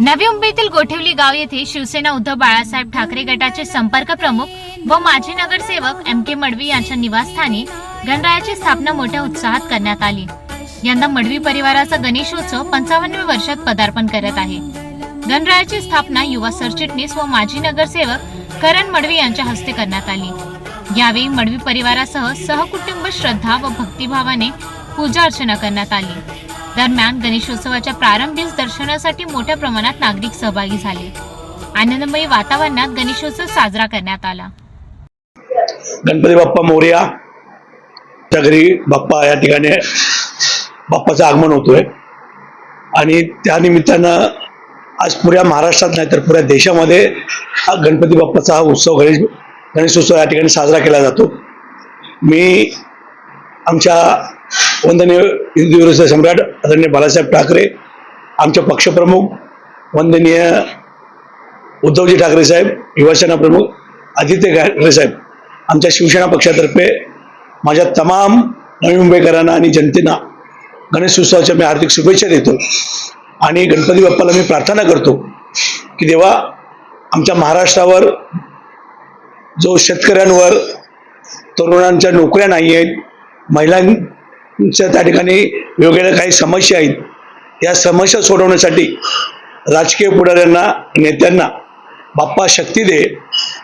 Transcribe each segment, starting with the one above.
नवी मुंबईतील गोठिवली गाव येथे शिवसेना उद्धव बाळासाहेब ठाकरे गटाचे संपर्क प्रमुख व माजी नगरसेवक एम के मडवी यांच्या निवासस्थानी गणरायाची स्थापना मोठ्या उत्साहात करण्यात आली. यंदा मडवी परिवाराचा गणेशोत्सव पंचावन्न वर्षात पदार्पण करत आहे. गणरायाची स्थापना युवा सरचिटणीस व माजी नगरसेवक करण मडवी यांच्या हस्ते करण्यात आली. यावेळी मडवी परिवारासह सहकुटुंब श्रद्धा व भक्तिभावाने पूजा अर्चना करण्यात आली. दरम्यान गणेशोत्सवाच्या प्रारंभीच दर्शनासाठी मोठ्या प्रमाणात नागरिक सहभागी झाले. आनंदमयी वातावरणात गणेशोत्सव साजरा करण्यात आला. गणपती बाप्पा मोर्या त्या घरी बाप्पा या ठिकाणी बाप्पाचं आगमन होतोय. आणि त्या निमित्तानं आज पुऱ्या महाराष्ट्रात नाही तर पुऱ्या देशामध्ये हा गणपती बाप्पाचा हा उत्सव गणेश गणेशोत्सव या ठिकाणी साजरा केला जातो. मी आमच्या वंदनीय हिंदू दिवस सम्राट आदरणीय बाळासाहेब ठाकरे आमचे पक्षप्रमुख वंदनीय उद्धवजी ठाकरे साहेब युवासेना प्रमुख आदित्य ठाकरे साहेब आमच्या शिवसेना पक्षातर्फे माझ्या तमाम नवी मुंबईकरांना आणि जनतेना गणेशोत्सवाच्या मी हार्दिक शुभेच्छा देतो. आणि गणपती बाप्पाला मी प्रार्थना करतो की देवा आमच्या महाराष्ट्रावर जो शेतकऱ्यांवर तरुणांच्या नोकऱ्या नाही आहेत महिलां त्या ठिकाणी वेगवेगळ्या काही समस्या आहेत. या समस्या सोडवण्यासाठी राजकीय पुढाऱ्यांना नेत्यांना बाप्पा शक्ती दे.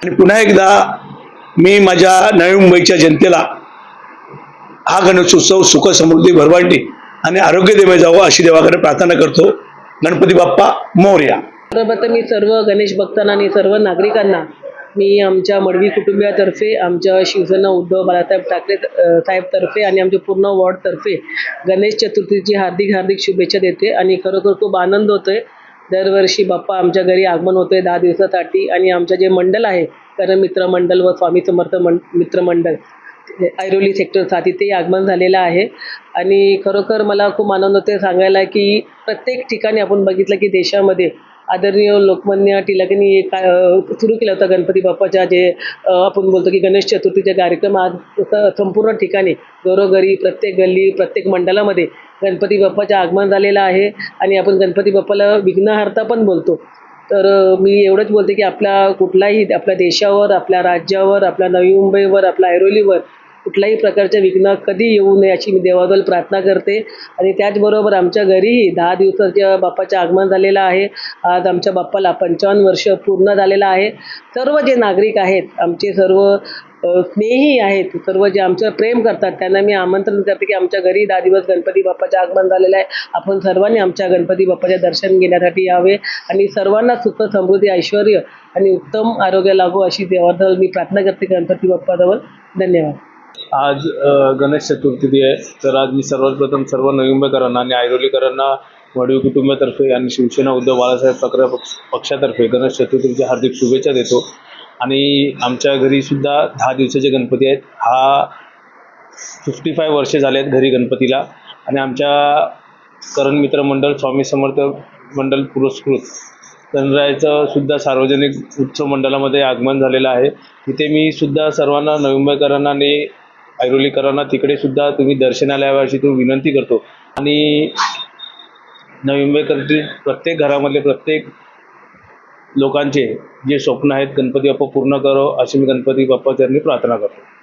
आणि पुन्हा एकदा मी माझ्या नवी मुंबईच्या जनतेला हा गणेशोत्सव सुख समृद्धी भरभाटी आणि आरोग्य देवे जावं अशी देवाकडे प्रार्थना करतो. गणपती बाप्पा मोर्या. मी सर्व गणेश भक्तांना आणि सर्व नागरिकांना मी आमच्या मडवी कुटुंबियातर्फे आमच्या शिवसेना उद्धव बाळासाहेब ठाकरे साहेबतर्फे आणि आमच्या पूर्ण वॉर्डतर्फे गणेश चतुर्थीची हार्दिक हार्दिक शुभेच्छा देते आणि खरोखर खूप आनंद होतो आहे दरवर्षी बाप्पा आमच्या घरी आगमन होतोय दहा दिवसासाठी आणि आमचं जे मंडल आहे करण मित्रमंडल व स्वामी समर्थ मं मित्रमंडळ ऐरोली सेक्टर सात इथेही आगमन झालेलं आहे. आणि खरोखर मला खूप आनंद होते सांगायला की प्रत्येक ठिकाणी आपण बघितलं की देशामध्ये आदरणीय लोकमान्य टिळकांनी एक सुरू केलं होतं गणपती बाप्पाच्या जे आपण बोलतो की गणेश चतुर्थीचे कार्यक्रम आज संपूर्ण ठिकाणी घरोघरी प्रत्येक गल्ली प्रत्येक मंडळामध्ये गणपती बाप्पाचं आगमन झालेलं आहे आणि आपण गणपती बाप्पाला विघ्नहर्ता पण बोलतो. तर मी एवढंच बोलते की आपला कुठलाही आपल्या देशावर आपल्या राज्यावर आपल्या नवी मुंबईवर आपल्या ऐरोलीवर कुठल्याही प्रकारच्या विघ्न कधी येऊ नये अशी मी देवाजवळ प्रार्थना करते. आणि त्याचबरोबर आमच्या घरीही दहा दिवसाच्या बाप्पाचं आगमन झालेलं आहे. आज आमच्या बाप्पाला पंचावन्न वर्ष पूर्ण झालेलं आहे. सर्व जे नागरिक आहेत आमचे सर्व स्नेही आहेत सर्व जे आमचं प्रेम करतात त्यांना मी आमंत्रण करते की आमच्या घरी दहा दिवस गणपती बाप्पाचं आगमन झालेलं आहे. आपण सर्वांनी आमच्या गणपती बाप्पाचे दर्शन घेण्यासाठी यावे. आणि सर्वांना सुख समृद्धी ऐश्वर आणि उत्तम आरोग्य लागो अशी देवाजवळ मी प्रार्थना करते गणपती बाप्पाजवळ. धन्यवाद. आज गणेश चतुर्थी आहे. तर आज मी सर्वात प्रथम सर्व नोव्हेंबरकरांना आणि ऐरोलीकरांना वडील कुटुंबातर्फे आणि शिवसेना उद्धव बाळासाहेब ठाकरे पक्ष पक्षातर्फे गणेश चतुर्थीच्या हार्दिक शुभेच्छा देतो. आणि आमच्या घरी सुद्धा दहा दिवसाचे गणपती आहेत. हा फिफ्टी फाय वर्षे झाले आहेत घरी गणपतीला. आणि आमच्या करण मित्र मंडळ स्वामी समर्थ मंडळ पुरस्कृत. गणरायाचं सुद्धा सार्वजनिक उत्सव मंडळामध्ये आगमन झालेलं आहे. तिथे मी सुद्धा सर्वांना नोव्हेंबरकरांना आणि ऐरोलीकरांना तिकडे सुद्धा तुम्ही दर्शनाला यावं अशी तुम्ही विनंती करतो. आणि नवी मुंबईकरतील प्रत्येक घरामधले प्रत्येक लोकांचे जे स्वप्न आहेत गणपती बाप्पा पूर्ण करो अशी मी गणपती बाप्पा त्यांनी प्रार्थना करतो.